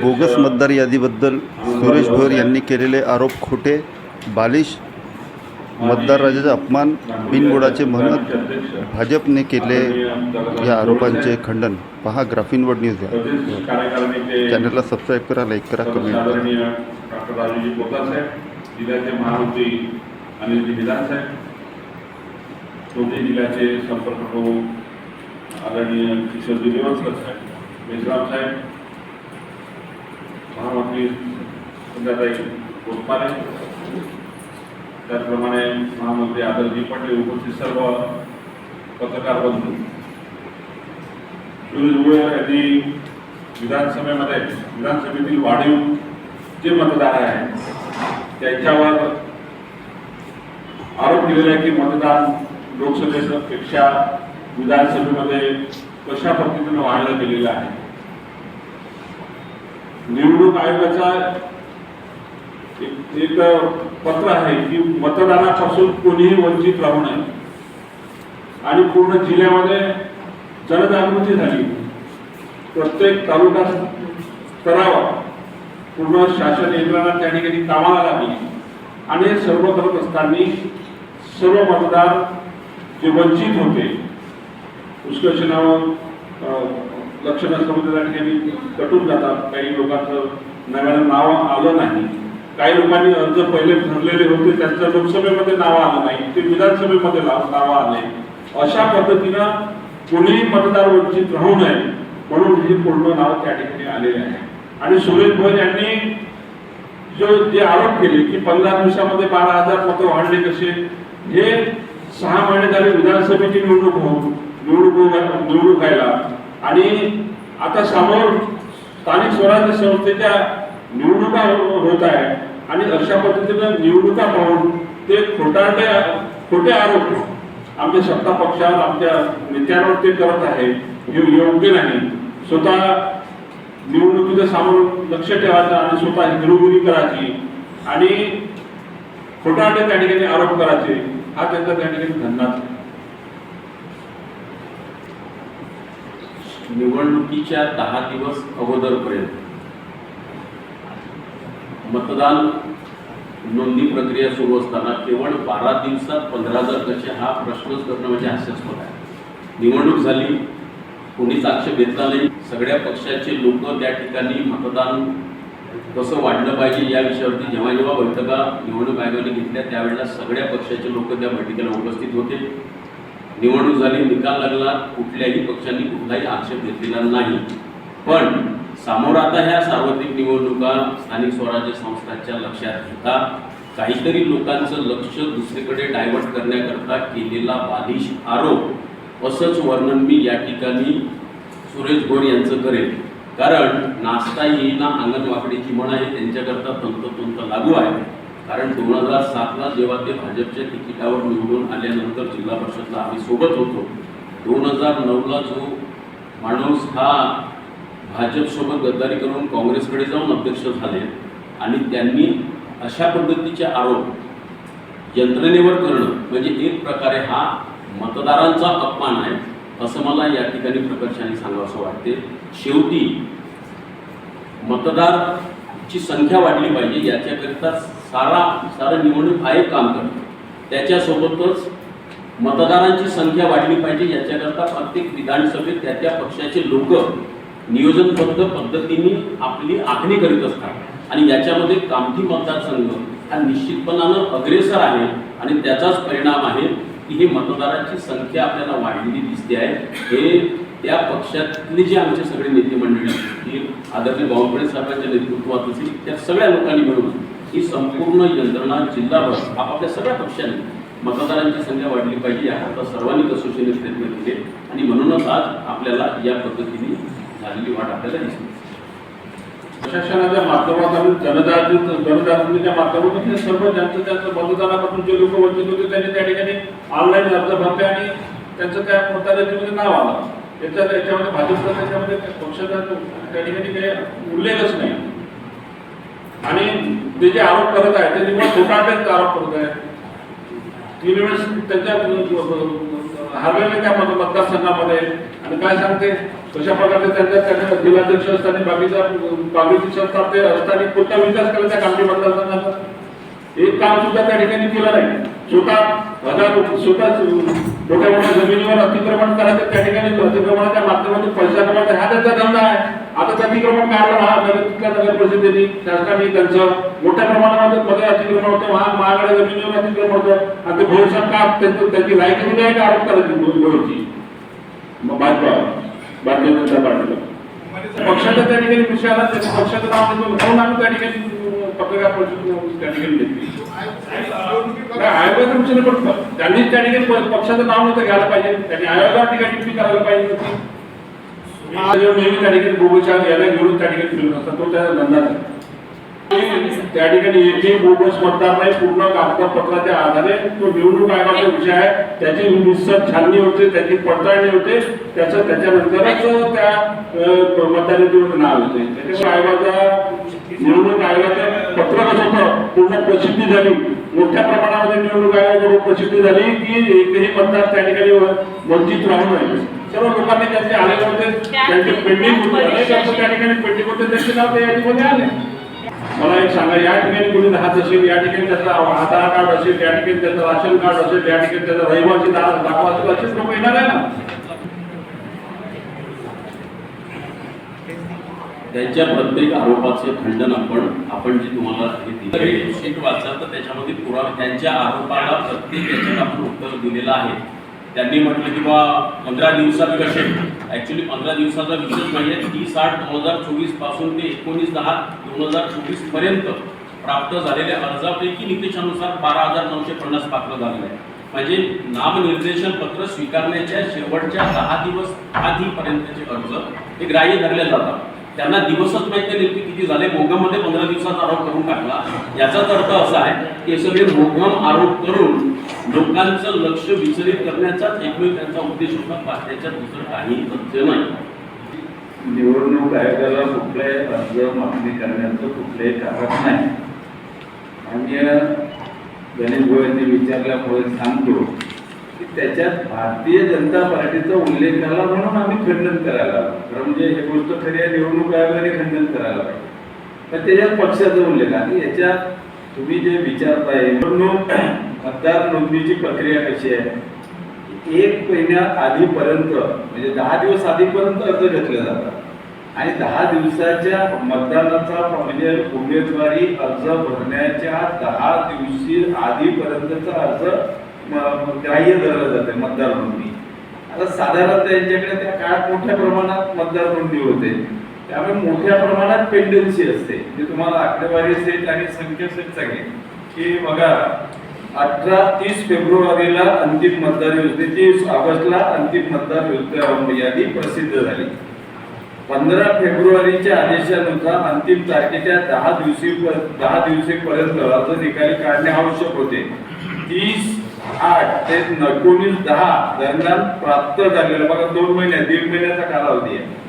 Bogus मतदार यादीबद्दल सुरेश भोयर यांनी केलेले आरोप खोटे बालिश मतदार राजाचा अपमान बिनबुडाचे म्हणत भाजपने केले या आरोपांचे खंडन. पहा ग्राफिनवर्ड न्यूज या. चॅनलला सबस्क्राईब करा लाईक करा कमेंट करा. जिल्ह्याचे महामंत्री अनिलजी विधान दोन्ही जिल्ह्याचे संपर्क आदरणीय किशोरजी देवस्कर साहेब मेश्राम साहेब महामंत्री संध्याताई गोटमारे त्याचप्रमाणे महामंत्री आदरजी पटेल उपस्थित सर्व पत्रकार बंधू. सुरेश भोयर यांनी विधानसभेमध्ये विधानसभेतील वाढीव जे मतदार आहेत त्यांच्यावर आरोप केलेला आहे की मतदान लोकसभेपेक्षा विधानसभेमध्ये कशा पद्धतीनं वाढलं गेलेलं आहे? निवडणूक आयोगाचा एक एक पत्र आहे की मतदानापासून कोणीही वंचित राहू नये. आणि पूर्ण जिल्ह्यामध्ये जनजागृती झाली. प्रत्येक तालुका स्तरावर पूर्ण शासन यंत्रणा त्या ठिकाणी कामाला लागली. आणि सर्व करत असताना सर्व मतदार जे वंचित होते पुष्कळशनावर लक्ष नसल्यामुळे त्या ठिकाणी कटून जातात. काही लोकांचं नव्यानं नाव आलं नाही. काही लोकांनी अर्ज पहिले भरलेले होते त्यांचं लोकसभेमध्ये नाव आलं नाही ते विधानसभेमध्ये नाव आले. अशा पद्धतीनं कोणीही मतदार वंचित राहू नये म्हणून हे पूर्ण नाव त्या ठिकाणी आलेले आहे. आणि सुरेश भोज यांनी जो जे आरोप केले की पंधरा दिवसामध्ये बारा हजार मतं वाढले कसे हे सहा महिने झाले विधानसभेची निवडणूक होऊन निवडणूक निवडणूक व्हायला. आणि आता समोर स्थानिक स्वराज्य संस्थेच्या निवडणुका होत आहे आणि अशा पद्धतीनं निवडणुका पाहून ते खोटाटे खोटे आरोप आमच्या सत्ता पक्षावर आमच्या नेत्यांवर ते करत आहे हे योग्य नाही. स्वतः निवडणुकीचं सामोर लक्ष ठेवायचं आणि स्वतः हिरोगिरी करायची आणि खोटाटे त्या ठिकाणी आरोप करायचे हा त्यांचा त्या ठिकाणी धंदाच आहे. निवडणुकीच्या दहा दिवस अगोदरपर्यंत मतदान नोंदणी प्रक्रिया सुरू असताना केवळ बारा दिवसात पंधरा हजार कसे हा प्रश्नच करणं म्हणजे हास्यास्पद आहे. निवडणूक झाली कोणीच आक्षेप घेतला नाही. सगळ्या पक्षाचे लोक त्या ठिकाणी मतदान कसं वाढलं पाहिजे या विषयावरती जेव्हा जेव्हा बैठका निवडणूक आयोगाने घेतल्या त्यावेळेला सगळ्या पक्षाचे लोक त्या बैठकीला उपस्थित होते. निवडणूक झाली निकाल लागला कुठल्याही पक्षांनी कुठलाही आक्षेप घेतलेला नाही. पण समोर आता ह्या सार्वत्रिक निवडणुका स्थानिक स्वराज्य संस्थांच्या लक्षात घेता काहीतरी लोकांचं लक्ष दुसरीकडे डायव्हर्ट करण्याकरता केलेला बालिश आरोप असंच वर्णन मी या ठिकाणी सुरेश गोड यांचं करेन. कारण नाचता येईना अंगणवाकडीची म्हण आहे त्यांच्याकरता तंतोतंत लागू आहे. कारण दोन हजार सातला जेव्हा ते भाजपच्या तिकिटावर निवडून आल्यानंतर जिल्हा परिषदला आम्ही सोबत होतो दोन हजार नऊला जो माणूस हा भाजपसोबत गद्दारी करून काँग्रेसकडे जाऊन अध्यक्ष झाले आणि त्यांनी अशा पद्धतीचे आरोप यंत्रणेवर करणं म्हणजे एक प्रकारे हा मतदारांचा अपमान आहे असं मला या ठिकाणी प्रकर्षाने सांगावं वाटते. शेवटी मतदारची संख्या वाढली पाहिजे याच्याकरिता सारा सारं निवडणूक आयोग काम करतो. त्याच्यासोबतच मतदारांची संख्या वाढली पाहिजे याच्याकरता प्रत्येक विधानसभेत त्या त्या पक्षाचे लोक नियोजनबद्ध पद्धतीने आपली आखणी करीत असतात. आणि याच्यामध्ये कामठी मतदारसंघ हा निश्चितपणानं अग्रेसर आहे आणि त्याचाच परिणाम आहे की ही मतदारांची संख्या आपल्याला वाढलेली दिसते आहे. हे त्या पक्षातले जे आमचे सगळे नेते मंडळी आदरणीय बावनकुळे साहेबांच्या नेतृत्वात असेल त्या सगळ्या लोकांनी मिळून ही संपूर्ण यंत्रणा जिल्हाभर आपापल्या सगळ्या पक्षांनी मतदारांची संख्या वाढली पाहिजे आता सर्वांनी कसोशीने प्रयत्न केले आणि म्हणूनच आज आपल्याला या पद्धतीने झालेली वाट आपल्याला दिसते. प्रशासनाच्या माध्यमातून जनजागृत जनजागृतीच्या माध्यमातून हे सर्व ज्यांचं त्यांचं मतदानापासून जे लोक वंचित होते त्यांनी त्या ठिकाणी ऑनलाईन अर्ज भरले आणि त्यांचं त्या मतदारामध्ये म्हणजे नाव आलं. याच्या याच्यामध्ये भाजपचा त्याच्यामध्ये पक्षाचा त्या ठिकाणी काही उल्लेखच नाही. आणि ते जे आरोप करत आहे ते निवड खोटाटेच आरोप करत आहे तीन वेळेस त्यांच्या हरलेल्या त्या मत- मतदारसंघामध्ये. आणि काय सांगते कशा प्रकारे त्यांच्या त्यांच्या जिल्हाध्यक्ष असताना बाबीचा बाकीचे संस्था ते असताना कोणता विकास केला त्या कामठी मतदारसंघाचा? एक काम सुद्धा त्या ठिकाणी केलं नाही. स्वतः हजार स्वतः मोठ्या मोठ्या जमिनीवर अतिक्रमण करायचं त्या ठिकाणी अतिक्रमणाच्या माध्यमातून पैसा कमावता हा त्यांचा धंदा आहे. आता ते अतिक्रमण काढलं महानगर तिथल्या नगर परिषदेने शासनाने त्यांचं मोठ्या प्रमाणामध्ये मध्ये अतिक्रमण होतं महा महागड्या जमिनीवर अतिक्रमण होतं. आणि ते भविष्यात का त्यांचं त्यांची लायकी दिली का आरोप करायची भोरची भाजपा भारतीय जनता पार्टीला. पक्षाच्या त्या ठिकाणी विषय आला त्याच्या पक्षाचं नाव घेतलं म्हणून आम्ही त्या ठिकाणी पत्रकार परिषद त्या ठिकाणी घेतली नाही, आयोगाचं विषय पण प- त्यांनी त्या ठिकाणी पक्षाचं नाव नव्हतं घ्यायला पाहिजे. त्यांनी आयोगावर ठिकाणी टिप्पणी करायला पाहिजे होती हा जो नेहमी त्या ठिकाणी बोगसच्या याला घेऊन त्या ठिकाणी फिरून असतात तो त्याचा धंदा आहे. त्या ठिकाणी एकही बोगस मतदार नाही पूर्ण कागदपत्राच्या आधारे तो निवडणूक आयोगाचा विषय आहे त्याची निश्चित छाननी होते त्याची पडताळणी होते त्याचं त्याच्यानंतरच त्या अं, मतदार नाव येते त्याच्यामुळे आयोगाचा निवडणूक आयोगाचं पत्रकच कसं होतं पूर्ण प्रसिद्धी झाली मोठ्या प्रमाणामध्ये निवडणूक आयोगाकडून प्रसिद्धी झाली की एकही मतदार त्या ठिकाणी वंचित राहू नये सर्व लोकांनी त्यांचे आलेले होते त्यांचे पेंडिंग होते अनेक अर्ज त्या ठिकाणी पेंडिंग होते त्यांचे नाव त्या यादीमध्ये आले मला एक सांगा या ठिकाणी कोणी राहत असेल या ठिकाणी त्याचा आधार कार्ड असेल या ठिकाणी त्याचं राशन कार्ड असेल या ठिकाणी त्याचा रहिवासी दाखवा असेल असेच लोक येणार आहे ना त्यांच्या प्रत्येक आरोपाचे खंडन आपण आपण जे तुम्हाला हे शीट वाचलं तर त्याच्यामध्ये पुरावे त्यांच्या आरोपाला प्रत्येक याच्यात आपण उत्तर दिलेलं आहे. त्यांनी म्हटलं की बा पंधरा दिवसात कसे? ॲक्च्युली पंधरा दिवसाचा विषय म्हणजे तीस आठ दोन हजार चोवीसपासून ते एकोणीस दहा दोन हजार चोवीसपर्यंत प्राप्त झालेल्या अर्जापैकी निकषानुसार बारा हजार नऊशे पन्नास पात्र झालेले आहे म्हणजे नामनिर्देशन पत्र स्वीकारण्याच्या शेवटच्या दहा दिवस आधीपर्यंतचे अर्ज हे ग्राह्य धरले जातात. त्यांना दिवसच माहिती नाही नेमके किती झाले. मोगममध्ये पंधरा दिवसाचा आरोप करून टाकला. याचाच अर्थ असा आहे की हे सगळे मोगम आरोप करून लोकांचं लक्ष विचलित करण्याचाच एकमेव त्यांचा उद्देश होता. बा- दुसरं काही तथ्य नाही. निवडणूक आयोगाला कुठलाही अर्ज मागणी करण्याचं कुठलंही कारण नाही. आणि गणेश भाऊ विचारल्यामुळे सांगतो त्याच्यात भारतीय जनता पार्टीचा उल्लेख झाला म्हणून आम्ही खंडन करायला खरं म्हणजे हे गोष्ट खरी आहे निवडणूक आयोगाने खंडन करायला पाहिजे पण त्याच्यात पक्षाचा उल्लेख आणि याच्यात तुम्ही जे विचारताय निवडणूक मतदार नोंदणीची प्रक्रिया कशी आहे? एक महिन्या आधीपर्यंत म्हणजे दहा दिवस आधीपर्यंत अर्ज घेतले जातात. आणि दहा दिवसाच्या मतदानाचा म्हणजे उमेदवारी अर्ज भरण्याच्या दहा दिवशी आधीपर्यंतचा अर्ज ग्राह्य धरलं जाते मतदार नोंदणी. आता साधारणतः त्यांच्याकडे त्या काळात मोठ्या प्रमाणात मतदार नोंदणी होते. त्यामुळे मोठ्या प्रमाणात पेंडन्सी असते. म्हणजे तुम्हाला आकडेवारी सेट आणि संख्या सहित की बघा अठरा तीस फेब्रुवारीला अंतिम मतदार योजनेची ऑगस्टला अंतिम मतदार योजना यादी प्रसिद्ध झाली. पंधरा फेब्रुवारीच्या आदेशानुसार अंतिम तारखेच्या दहा दिवशी दहा दिवसेपर्यंत अर्ज निकाली काढणे आवश्यक होते. तीस आठ ते एकोणीस दहा दरम्यान प्राप्त झालेलं बघा दोन महिने दीड महिन्याचा कालावधी आहे.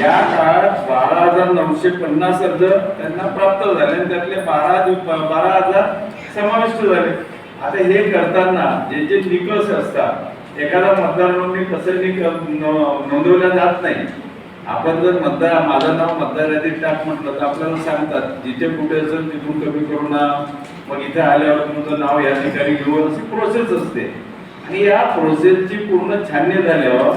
या काळात बारा हजार नऊशे पन्नास अर्ज त्यांना प्राप्त झाले आणि त्यातले बारा बारा हजार समाविष्ट झाले. आता हे करताना जे जे निकष असतात एखादा मतदार नोंदणी कसं निक नोंदवल्या जात नाही. आपण जर मतदार माझं नाव मतदार यादीत टाक म्हटलं तर आपल्याला सांगतात जिथे कुठे असेल तिथून कमी करू ना. मग इथे आल्यावर तुमचं नाव या ठिकाणी घेऊन अशी प्रोसेस असते. आणि या प्रोसेसची पूर्ण छाननी झाल्यावर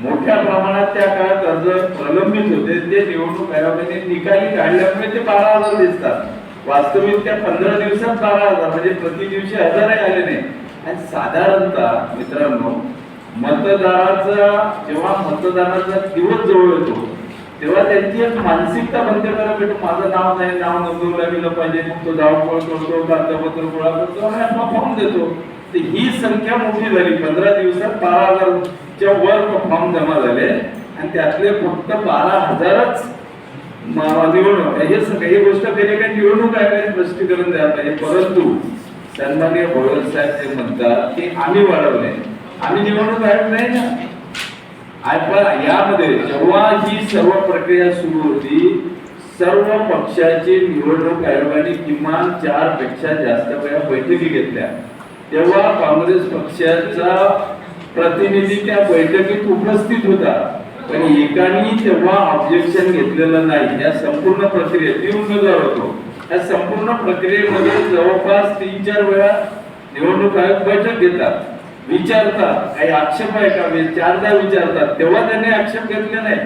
मोठ्या प्रमाणात त्या काळात अर्ज प्रलंबित होते. ते निवडणूक आयोगाने निकाली काढल्यामुळे ते बारा हजार दिसतात. वास्तविक त्या पंधरा दिवसात बारा हजार म्हणजे प्रति दिवशी हजारही आले नाही. आणि साधारणतः मित्रांनो मतदाराचा जेव्हा मतदानाचा दिवस जवळ येतो तेव्हा त्यांची एक मानसिकता बंद करा माझं नाव नाही नाव नोंदवलं गेलं पाहिजे. मग तो धावपळ करतो कागदपत्र गोळा करतो आणि आपला फॉर्म देतो. तर ही संख्या मोठी झाली. पंधरा दिवसात बारा हजारच्या वर फॉर्म जमा झाले. आणि त्यातले फक्त बारा हजारच निवडणूक हे सगळी गोष्ट केली काय निवडणूक आयोगाने स्पष्टीकरण द्यायला पाहिजे. परंतु सन्माननीय भोयर साहेब ते म्हणतात की आम्ही वाढवले. आम्ही निवडणूक आयोग नाही ना. आपण यामध्ये जेव्हा ही सर्व प्रक्रिया सुरू होती सर्व पक्षाची निवडणूक आयोगाने किमान चारपेक्षा जास्त वेळा बैठकी घेतल्या. तेव्हा काँग्रेस पक्षाचा प्रतिनिधी त्या बैठकीत उपस्थित होता. पण एकानी तेव्हा ऑब्जेक्शन घेतलेलं नाही. या संपूर्ण प्रक्रियेत ती उमेदवार होतो. या संपूर्ण प्रक्रियेमध्ये जवळपास तीन चार वेळा निवडणूक आयोग बैठक घेतात. विचारतात. काही आक्षेप आहे का? चारदा विचारतात. तेव्हा त्यांनी आक्षेप घेतले नाही.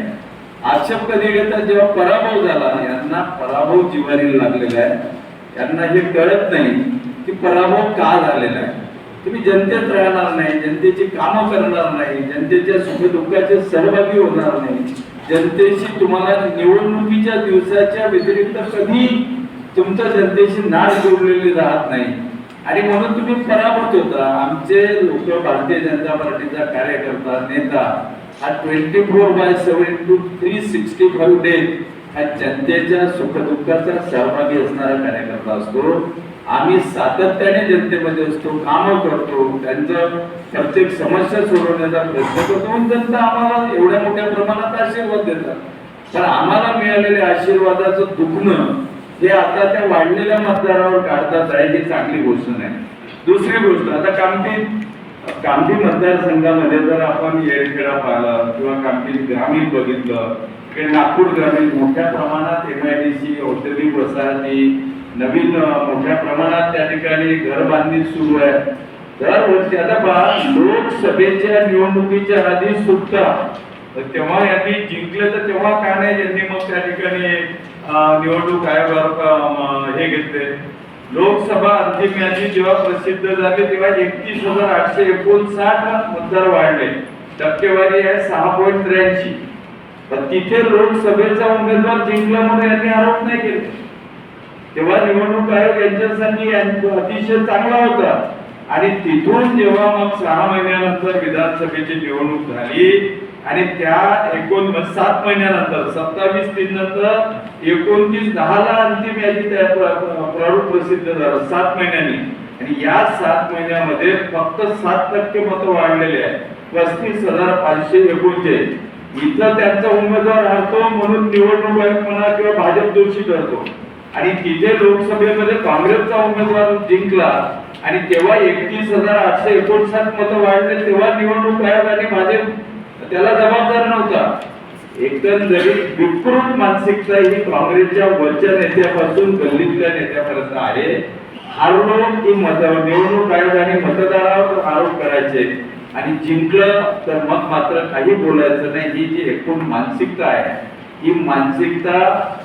आक्षेप कधी घेतात? जेव्हा पराभव झाला. यांना पराभव जिवारी लागलेला आहे. यांना हे कळत नाही की पराभव का झालेला आहे. तुम्ही जनतेत राहणार नाही जनतेची कामं करणार नाही जनतेच्या सुखदुःखाचे सहभागी होणार नाही. जनतेशी तुम्हाला निवडणुकीच्या दिवसाच्या व्यतिरिक्त कधी तुमच्या जनतेशी नाळ जोडलेली राहत नाही. आणि म्हणून तुम्ही पराभूत होता. आमचे लोक भारतीय जनता पार्टीचा कार्यकर्ता नेता हा twenty four by seven two three sixty five days हा जनतेच्या सुखदुःखाचा सहभागी असणारा कार्यकर्ता असतो. आम्ही सातत्याने जनतेमध्ये असतो कामं करतो. त्यांचं प्रत्येक समस्या सोडवण्याचा प्रयत्न करतो जनता आम्हाला एवढ्या मोठ्या प्रमाणात आशीर्वाद देतात. तर आम्हाला मिळालेल्या आशीर्वादाचं दुखणं जे आता त्या वाढलेल्या मतदारावर काढतात आहे ही चांगली गोष्ट नाही. दुसरी गोष्ट आता कामठी कामठी मतदारसंघामध्ये जर आपण येळखेडा पाहिला किंवा कामठी ग्रामीण बघितलं की नागपूर ग्रामीण मोठ्या प्रमाणात एम आय डी सी औद्योगिक वसाहती नवीन मोठ्या प्रमाणात त्या ठिकाणी घर बांधणी सुरू आहे. दरवर्षी आता पहा लोकसभेच्या निवडणुकीच्या आधी सुद्धा तेव्हा यांनी जिंकले तर तेव्हा का नाही यांनी मग त्या ठिकाणी निवडणूक आयोगावर हे घेतले लोकसभा अंतिम यादी जेव्हा प्रसिद्ध झाली तेव्हा एकतीस हजार आठशे एकोणसाठ मतदार वाढले टक्केवारी आहे सहा पॉईंट त्र्याऐंशी तर तिथे लोकसभेचा उमेदवार जिंकला म्हणून यांनी आरोप नाही केले तेव्हा निवडणूक आयोग यांच्यासाठी अतिशय चांगला होता आणि तिथून जेव्हा मग सहा महिन्यानंतर विधानसभेची निवडणूक झाली आणि त्या एकोण सात महिन्यानंतर सत्तावीस तीन नंतर एकोणतीस दहाला अंतिम यादी त्या प्रारूप प्रसिद्ध झालं सात महिन्यांनी. आणि या सात महिन्यामध्ये फक्त सात टक्के मतं वाढलेले आहे. पस्तीस हजार पाचशे एकोणचाळीस इथं त्यांचा उमेदवार हरतो म्हणून निवडणूक आयोग म्हणा किंवा भाजप दोषी करतो आणि तिथे लोकसभेमध्ये काँग्रेसचा उमेदवार जिंकला आणि तेव्हा एकतीस हजार आठशे एकोणसाठ मतं वाढले तेव्हा निवडणूक आयोग आणि भाजप त्याला जबाबदार नव्हता. एकंदरीत विकृत मानसिकता ही काँग्रेसच्या वरच्या नेत्यापासून गल्लीतल्या नेत्यापर्यंत आहे आरोप की मत निवडणूक आयोगाने मतदारावर आरोप करायचे आणि जिंकलं तर मग मात्र काही बोलायचं नाही ही जी एकूण मानसिकता आहे. ही मानसिकता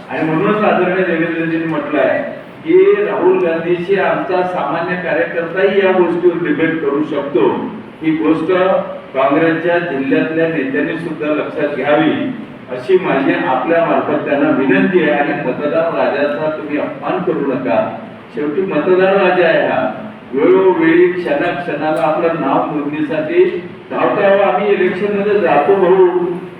आणि म्हणूनच आदरणीय देवेंद्रजींनी म्हटलं आहे की राहुल गांधीशी आमचा सामान्य कार्यकर्ताही या गोष्टीवर डिबेट करू शकतो. ही गोष्ट काँग्रेसच्या जिल्ह्यातल्या नेत्यांनी सुद्धा लक्षात घ्यावी अशी माझी आपल्या मार्फत त्यांना विनंती आहे. आणि मतदार राजाचा तुम्ही अपमान करू नका. शेवटी मतदार राजा आहे हा. वेळोवेळी क्षणा क्षणाला आपलं नाव नोंदणीसाठी धावता आम्ही इलेक्शनमध्ये जातो भाऊ.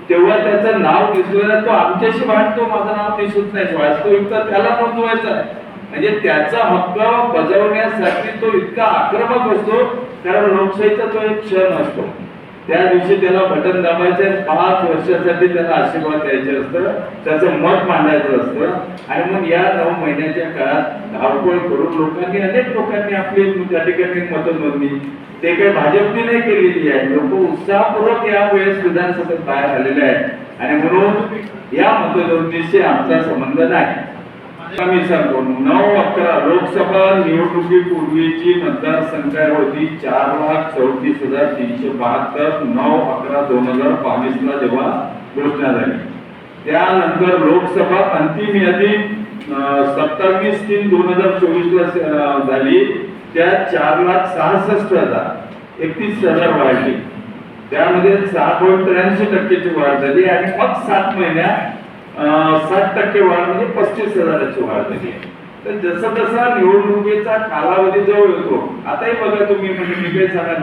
तेव्हा त्याचं नाव दिसलं ना तो आमच्याशी वाटतो माझं नाव दिसत नाही. वास्तविक तर त्याला नोंदवायचं आहे. म्हणजे त्याचा हक्क बजावण्यासाठी तो इतका आक्रमक असतो कारण लोकशाहीचा तो एक क्षण असतो. त्या दिवशी त्याला बटन दाबायचं आणि पाच वर्षासाठी त्याला आशीर्वाद द्यायचे असतं त्याचं मत मांडायचं असतं. आणि मग या नऊ महिन्याच्या काळात धावपळ करून लोकांनी अनेक लोकांनी आपली त्या ठिकाणी मतं नोंदली ते काही भाजपने नाही केलेली आहे. लोक उत्साहपूर्वक या वेळेस विधानसभेत बाहेर आलेले आहेत. आणि म्हणून या मतनोंदणीशी आमचा संबंध नाही. मी सांगतो नऊ अकरा लोकसभा निवडणुकीपूर्वीची मतदारसंख्या होती चार लाख चौतीस हजार तीनशे बहात्तर. नऊ अकरा दोन हजार बावीस ला जेव्हा घोषणा झाली. त्यानंतर लोकसभा अंतिम यादी सत्तावीस तीन दोन हजार चोवीस ला झाली. त्या चार लाख सहासष्ट हजार एकतीस हजार वाढली. त्यामध्ये सहा पॉईंट त्र्याऐंशी टक्क्याची वाढ झाली आणि मग सात महिन्यात साठ टक्के वाढ म्हणजे पस्तीस हजाराची वाढ झाली. आहे. तर जसा जसा निवडणुकीचा कालावधी जवळ येतो आताही बघा तुम्ही म्हणजे मी काही सांगा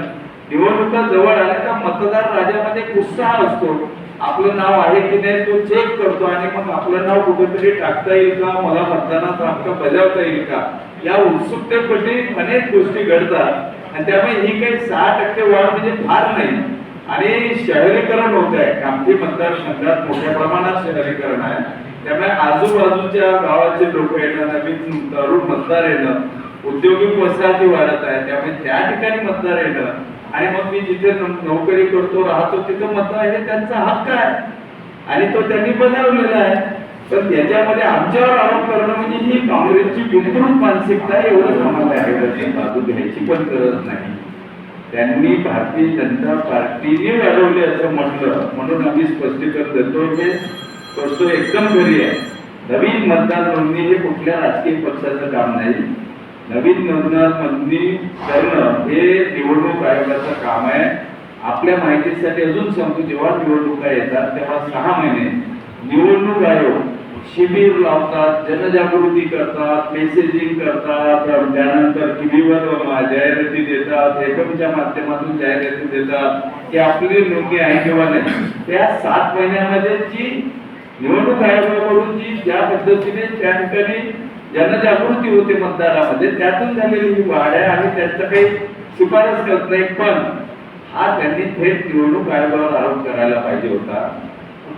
निवडणुका जवळ आल्या का मतदार राजामध्ये उत्साह असतो. आपलं नाव आहे की नाही तो चेक करतो आणि मग आपलं नाव कुठेतरी टाकता येईल का मला मतदानाचा हक्क बजावता येईल का? या उत्सुकतेपटी अनेक गोष्टी घडतात. आणि त्यामुळे ही काही सहा टक्के वाढ म्हणजे फार नाही. आणि शहरीकरण होत आहे. कामठी मतदारसंघात मोठ्या प्रमाणात शहरीकरण आहे. त्यामुळे आजूबाजूच्या गावाचे लोक येणं नवीन तरुण मतदार येणं औद्योगिक वसाहती वाढत आहे त्यामुळे त्या ठिकाणी मतदार येणं आणि मग मी जिथे नोकरी करतो राहतो तिथं मतदार हे त्यांचा हक्क आहे. आणि तो त्यांनी बजावलेला आहे. पण त्याच्यामध्ये आमच्यावर आरोप करणं म्हणजे ही काँग्रेसची गुंतवणूक मानसिकता एवढंच आम्हाला आहे. बाजू घ्यायची पण गरज नाही. त्यांनी भारतीय जनता पार्टीने वाढवले असं म्हटलं. म्हणून आम्ही स्पष्टीकरण देतो की तो एकदम घरी आहे. नवीन मतदार नोंदणी हे कुठल्या राजकीय पक्षाचं काम नाही. नवीन मतदार नोंदणी करणं हे निवडणूक आयोगाचं काम आहे. आपल्या माहितीसाठी अजून सांगतो जेव्हा निवडणुका येतात तेव्हा सहा महिने. निवडणूक आयोग शिबिर लावतात जनजागृती करतात मेसेजिंग करतात त्यानंतर टीव्हीवर जाहिराती देतात एकमच्या माध्यमातून जाहिराती देतात. की आपली नोंदणी आहे किंवा नाही त्या सात महिन्यामध्ये जी निवडणूक आयोगाकडून जी ज्या पद्धतीने त्या ठिकाणी जनजागृती होते मतदारामध्ये त्यातून झालेली ही वाढ आहे आणि त्यांचं काही शिफारस करत नाही पण हा त्यांनी थेट निवडणूक आयोगावर आरोप करायला पाहिजे होता.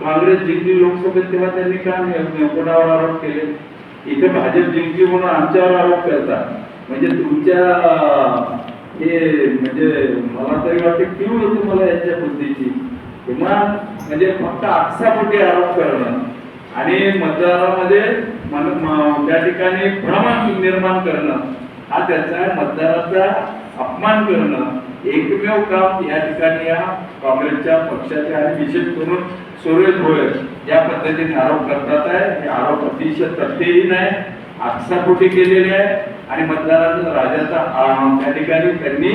काँग्रेस जिंकली लोकसभेत तेव्हा त्यांनी काय कोणावर आरोप केले? इथे भाजप जिंकली म्हणून आमच्यावर आरोप करतात. म्हणजे तुमच्या हे म्हणजे मला तरी वाटते क्यू येते मला याच्या बुद्धीची. किंवा म्हणजे फक्त आकसापोटी आरोप करणं. आणि मतदारामध्ये मन त्या ठिकाणी भ्रम निर्माण करणं. हा त्याचा मतदाराचा अपमान करणं. एकमेव काम या ठिकाणी या काँग्रेसच्या पक्षाचे आणि विशेष करून सुरेश भोयर या पद्धतीने आरोप करतात आहे. हे आरोप अतिशय तथ्यहीन आहे. आक्षापोटी केलेले आहे? आणि मतदाराचा राजाचा त्या ठिकाणी त्यांनी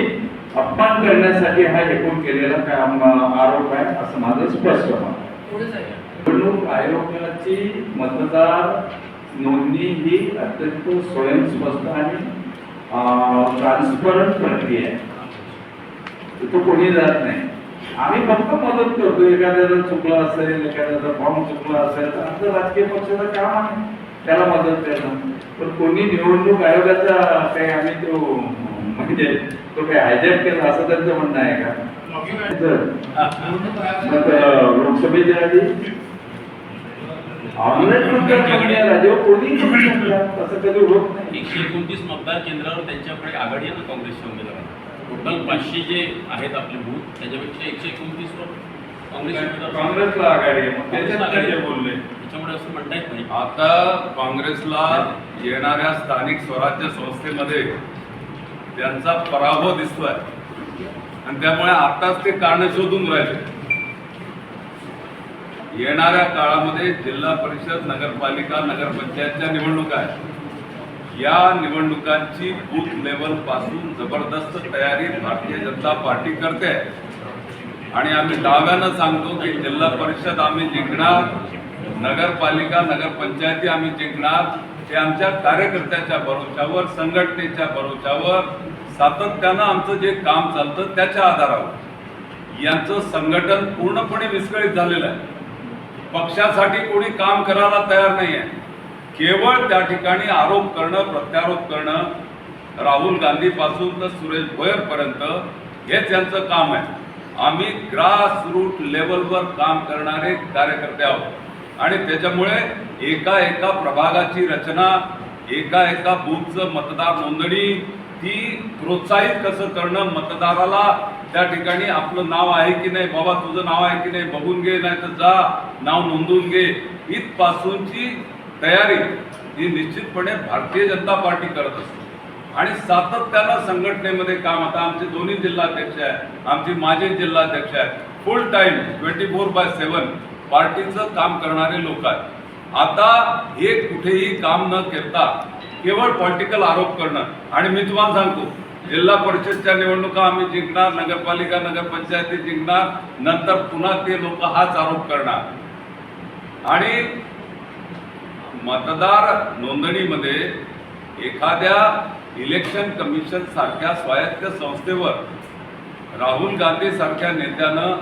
अपमान करण्यासाठी हा एकूण केलेला काम आरोप आहे असं माझं स्पष्ट. निवडणूक आयोगाची मतदार नोंदणी ही अत्यंत स्वयंस्पष्ट आणि ट्रान्सपरंट प्रक्रिया आहे. तिथं कोणी जात नाही. आम्ही फक्त मदत करतो. एखाद्याला चुकला असेल एखाद्याचा फॉर्म चुकला असेल तर आमचं राजकीय पक्षाचं काम आहे. त्याला मदत करणं पण कोणी निवडणूक आयोगाचा काही आम्ही तो म्हणजे तो काही हायजॅक केला असं त्यांचं म्हणणं आहे का? लोकसभेच्या आधी राजेव कोणी असं कधी होत नाही. एकशे एकोणतीस मतदार केंद्रावर त्यांच्याकडे आघाडी आहे ना काँग्रेसच्या उमेदवार टोटल पाचशे जे आहेत आपले बूथ त्याच्यापेक्षा एकशे एकोणतीस काँग्रेसला आघाडी. बोलले? त्याच्यामुळे असं म्हणता येत नाही. आता काँग्रेसला येणाऱ्या स्थानिक स्वराज्य संस्थेमध्ये त्यांचा पराभव दिसतोय. आणि त्यामुळे आताच ते कारण शोधून राहिले. येणाऱ्या काळामध्ये जिल्हा परिषद नगरपालिका नगरपंचायतच्या निवडणुका आहेत. या निवडणुकांची बूथ लेवलपासून जबरदस्त तयारी भारतीय जनता पार्टी करते. आणि आम्ही डाव्यानं सांगतो की जिल्हा परिषद आम्ही जिंकणार नगरपालिका नगरपंचायती आम्ही जिंकणार. हे आमच्या कार्यकर्त्याच्या भरोशावर संघटनेच्या भरोशावर सातत्यानं आमचं जे काम चालतं त्याच्या आधारावर. यांचं संघटन पूर्णपणे विस्कळीत झालेलं आहे. पक्षासाठी कोणी काम करायला तयार नाही आहे केवळ त्या ठिकाणी आरोप करणं प्रत्यारोप करणं राहुल गांधीपासून तर सुरेश भोयरपर्यंत हेच यांचं काम आहे. आम्ही ग्रास रूट लेवलवर काम करणारे कार्यकर्ते आहोत. आणि त्याच्यामुळे एका एका प्रभागाची रचना एका एका बूथचं मतदार नोंदणी ती प्रोत्साहित कसं करणं मतदाराला त्या ठिकाणी आपलं नाव आहे की नाही बाबा तुझं नाव आहे की नाही बघून घे नाही तर जा नाव नोंदवून घे इथपासूनची तयारी ही निश्चितपणे भारतीय जनता पार्टी करत असते. आणि सातत्यानं संघटनेमध्ये काम आता आमचे दोन्ही जिल्हाध्यक्ष आहेत आमचे माजी जिल्हाध्यक्ष आहेत full time twenty four by seven पार्टीचं काम करणारे लोक आहेत. आता हे कुठेही काम न करता केवळ पॉलिटिकल आरोप करणं. आणि मी तुम्हाला सांगतो जिल्हा परिषदच्या निवडणुका आम्ही जिंकणार नगरपालिका नगरपंचायती जिंकणार नंतर पुन्हा ते लोक हाच आरोप करणार. आणि मतदार नोंदणीमध्ये एखाद्या इलेक्शन कमिशन सारख्या स्वायत्त संस्थेवर राहुल गांधी सारख्या नेत्यानं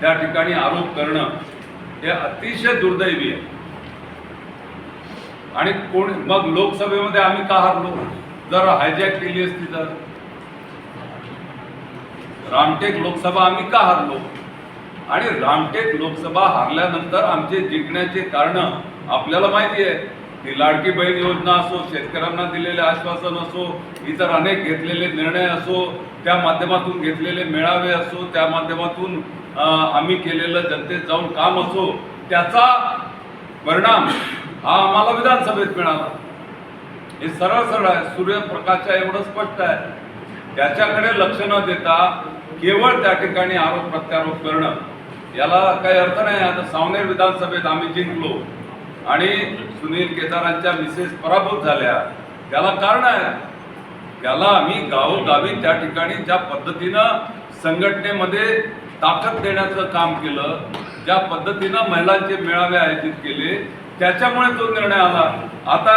त्या ठिकाणी आरोप करणं हे अतिशय दुर्दैवी आहे. आणि कोण मग लोकसभेमध्ये आम्ही का हरलो? जर हायजॅक केली असती तर? रामटेक लोकसभा आम्ही का हारलो? आणि रामटेक लोकसभा हारल्यानंतर आमचे जिंकण्याचे कारण आपल्याला माहिती आहे ती लाडकी बहीण योजना असो शेतकऱ्यांना दिलेले आश्वासन असो इतर अनेक घेतलेले निर्णय असो त्या माध्यमातून घेतलेले मेळावे असो त्या माध्यमातून आम्ही केलेलं जनतेत जाऊन काम असो त्याचा परिणाम हा आम्हाला विधानसभेत मिळाला. हे सरळ सरळ आहे सूर्यप्रकाशच्या एवढं स्पष्ट आहे. त्याच्याकडे लक्ष न देता केवळ त्या ठिकाणी आरोप प्रत्यारोप करणं याला काही अर्थ नाही. आता सावनेर विधानसभेत आम्ही जिंकलो. आणि सुनील केदारांच्या मिसेस पराभूत झाल्या. त्याला कारण आहे त्याला आम्ही गावोगावी त्या ठिकाणी ज्या पद्धतीनं संघटनेमध्ये ताकद देण्याचं काम केलं ज्या पद्धतीनं महिलांचे मेळावे आयोजित केले त्याच्यामुळे तो निर्णय आला. आता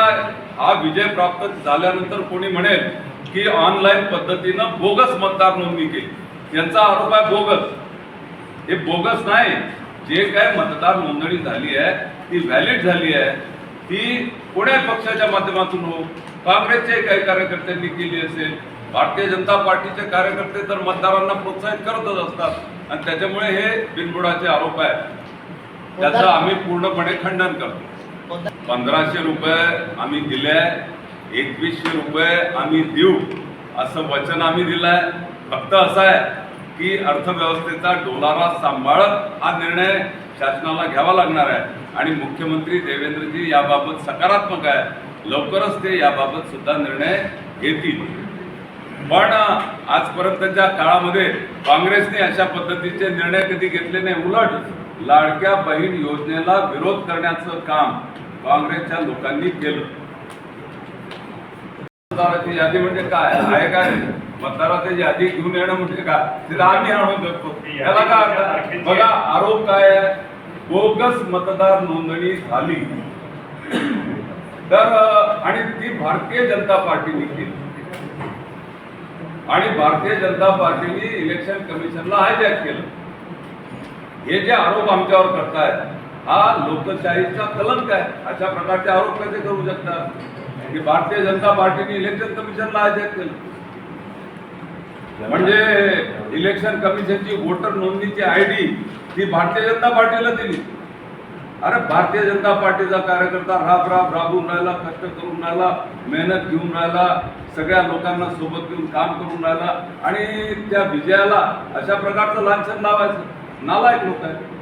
हा विजय प्राप्त झाल्यानंतर कोणी म्हणेल की ऑनलाईन पद्धतीनं बोगस मतदार नोंदणी केली. यांचा आरोप आहे बोगस. हे बोगस नाही जे काय मतदार नोंदणी झाली आहे ती व्हॅलिड झाली आहे ती कोण्या पक्षाच्या माध्यमातून हो काँग्रेसचे काही कार्यकर्त्यांनी केली असेल भारतीय जनता पार्टीचे कार्यकर्ते तर मतदारांना प्रोत्साहित करतच असतात. आणि त्याच्यामुळे हे बिनबुडाचे आरोप आहेत. त्याचं आम्ही पूर्णपणे खंडन करतो. पंधराशे रुपये आम्ही दिले एकवीसशे रुपये आम्ही देऊ असं वचन आम्ही दिलंय. फक्त असं आहे की अर्थव्यवस्थेचा डोलारा सांभाळत हा निर्णय शासनाला घ्यावा लागणार आहे. आणि मुख्यमंत्री देवेंद्रजी याबाबत सकारात्मक आहे. लवकरच ते याबाबत सुद्धा निर्णय घेतील. पण आजपर्यंतच्या काळामध्ये काँग्रेसने अशा पद्धतीचे निर्णय कधी घेतले नाही. उलट लाडक्या बहीण योजनेला विरोध करण्याचं काम काँग्रेसच्या लोकांनी केलं. यादी म्हणजे काय? आहे काय मतदाराची यादी घेऊन येणं म्हणजे काय तिला आम्ही आणून देतो. याला काय? बघा आरोप काय आहे? बोगस मतदार नोंदणी झाली. तर आणि ती भारतीय जनता पार्टीने केली. आणि भारतीय जनता पार्टीने इलेक्शन कमिशनला हायजॅक केलं. हे जे आरोप आमच्यावर करतायत हा लोकशाहीचा कलंक आहे. अशा प्रकारचे आरोप कसे करू शकतात? की भारतीय जनता पार्टीने इलेक्शन कमिशनला हायजॅक केलं. म्हणजे इलेक्शन कमिशनची वोटर नोंदणीची आय डी ती भारतीय जनता पार्टीला दिली. अरे भारतीय जनता पार्टीचा कार्यकर्ता राब राब राबून राहिला कष्ट करून राहिला मेहनत घेऊन राहिला सगळ्या लोकांना सोबत घेऊन काम करून राहिला आणि त्या विजयाला अशा प्रकारचं लांछन लावायचं. नालायक लोक आहे